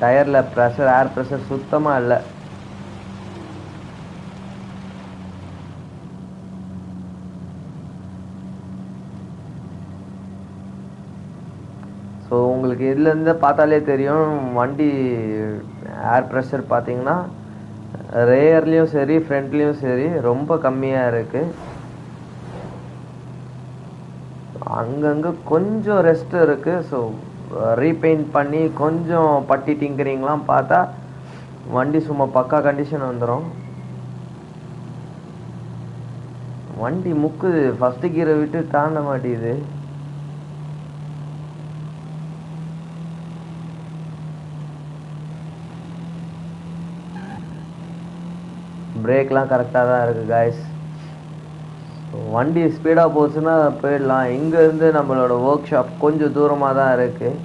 டயரில் pressure ஏர் pressure சுத்தமாக இல்லை. So உங்களுக்கு இதுலேருந்து பார்த்தாலே தெரியும் வண்டி ஏர் ப்ரெஷர் பார்த்தீங்கன்னா ரேயர்லேயும் சரி ஃப்ரண்ட்லேயும் சரி ரொம்ப கம்மியாக இருக்குது அங்கங்கே கொஞ்சம் ரெஸ்ட் இருக்குது ஸோ ரீபெயிண்ட் பண்ணி கொஞ்சம் பட்டி டிங்கரிங்லாம் பார்த்தா வண்டி சும்மா பக்கா கண்டிஷன் வந்துடும் வண்டி முக்குது. ஃபஸ்ட்டு கீரை விட்டு தாண்ட மாட்டேங்குது. பிரேக்லாம் கரெக்டாக தான் இருக்குது காய்ஸ் வண்டி ஸ்பீடாக போச்சுன்னா போயிடலாம். இங்கேருந்து நம்மளோட ஒர்க் ஷாப் கொஞ்சம் தூரமாக தான் இருக்குது